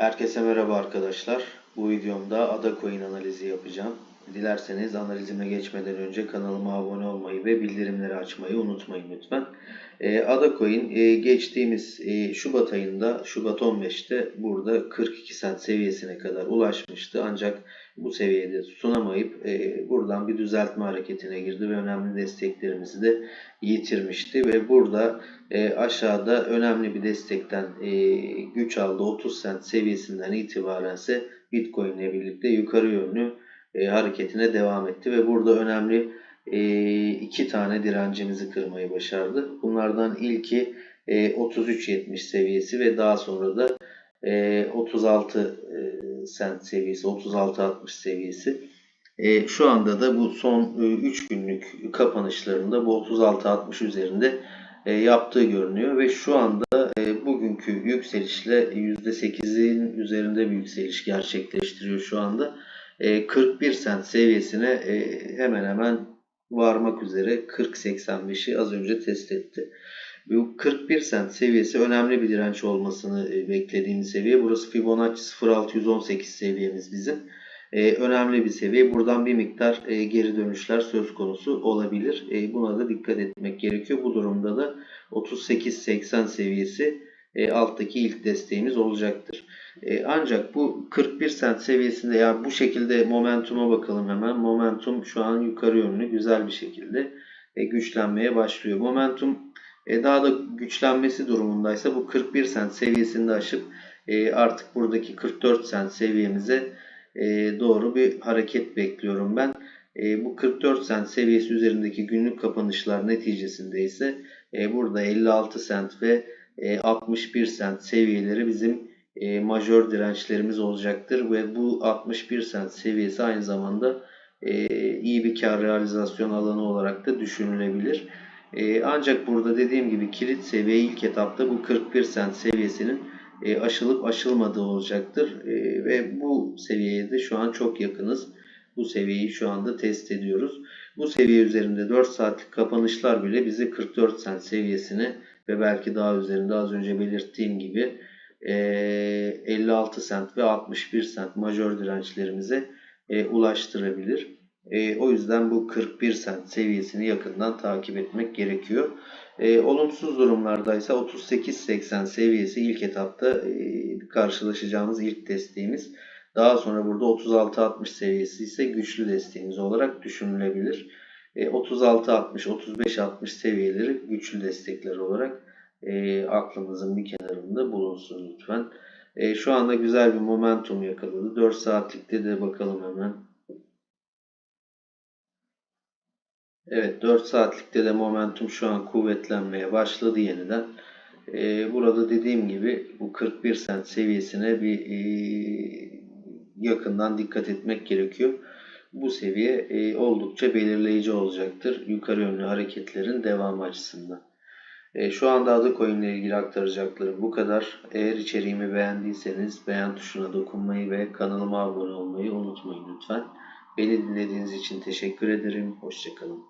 Herkese merhaba arkadaşlar. Bu videomda Ada Coin analizi yapacağım. Dilerseniz analizime geçmeden önce kanalıma abone olmayı ve bildirimleri açmayı unutmayın lütfen. Ee, Ada Coin e, geçtiğimiz e, Şubat ayında, Şubat 15'te burada 42 sent seviyesine kadar ulaşmıştı. Ancak bu seviyede tutunamayıp e, buradan bir düzeltme hareketine girdi ve önemli desteklerimizi de yitirmişti. Ve burada e, aşağıda önemli bir destekten e, güç aldı. 30 sent seviyesinden itibaren ise Bitcoin ile birlikte yukarı yönlü e, hareketine devam etti ve burada önemli e, iki tane direncimizi kırmayı başardı. Bunlardan ilki e, 33.70 seviyesi ve daha sonra da e, 36 e, sent seviyesi, 36.60 seviyesi. E, şu anda da bu son 3 günlük kapanışlarında bu 36.60 üzerinde e, yaptığı görünüyor ve şu anda e, bugünkü yükselişle %8'in üzerinde bir yükseliş gerçekleştiriyor şu anda. E, 41 sent seviyesine e, hemen hemen varmak üzere 40.85'i az önce test etti. Bu 41 sent seviyesi önemli bir direnç olmasını e, beklediğimiz seviye. Burası Fibonacci 0618 seviyemiz bizim. E, önemli bir seviye. Buradan bir miktar e, geri dönüşler söz konusu olabilir. E, buna da dikkat etmek gerekiyor. Bu durumda da 38.80 seviyesi e, alttaki ilk desteğimiz olacaktır. E, ancak bu 41 sent seviyesinde ya bu şekilde momentuma bakalım hemen. Momentum şu an yukarı yönlü güzel bir şekilde e, güçlenmeye başlıyor. Momentum e, daha da güçlenmesi durumundaysa bu 41 sent seviyesinde aşıp e, artık buradaki 44 sent seviyemize e, doğru bir hareket bekliyorum ben. E, bu 44 sent seviyesi üzerindeki günlük kapanışlar neticesinde ise e, burada 56 sent ve e, 61 sent seviyeleri bizim e, majör dirençlerimiz olacaktır ve bu 61 sent seviyesi aynı zamanda e, iyi bir kar realizasyon alanı olarak da düşünülebilir. E, ancak burada dediğim gibi kilit seviye ilk etapta bu 41 sent seviyesinin e, aşılıp aşılmadığı olacaktır e, ve bu seviyeye de şu an çok yakınız. Bu seviyeyi şu anda test ediyoruz. Bu seviye üzerinde 4 saatlik kapanışlar bile bizi 44 sent seviyesine ve belki daha üzerinde az önce belirttiğim gibi 56 sent ve 61 sent majör dirençlerimize ulaştırabilir. O yüzden bu 41 sent seviyesini yakından takip etmek gerekiyor. Olumsuz durumlarda ise 38.80 seviyesi ilk etapta karşılaşacağımız ilk desteğimiz. Daha sonra burada 36.60 seviyesi ise güçlü desteğimiz olarak düşünülebilir. 36.60, 35.60 seviyeleri güçlü destekler olarak e, aklımızın bir kenarında bulunsun lütfen. E, şu anda güzel bir momentum yakaladı. 4 saatlikte de bakalım hemen. Evet 4 saatlikte de momentum şu an kuvvetlenmeye başladı yeniden. E, burada dediğim gibi bu 41 sent seviyesine bir e, yakından dikkat etmek gerekiyor. Bu seviye e, oldukça belirleyici olacaktır yukarı yönlü hareketlerin devamı açısından. E, şu anda adı coin ile ilgili aktaracaklarım bu kadar. Eğer içeriğimi beğendiyseniz beğen tuşuna dokunmayı ve kanalıma abone olmayı unutmayın lütfen. Beni dinlediğiniz için teşekkür ederim. Hoşçakalın.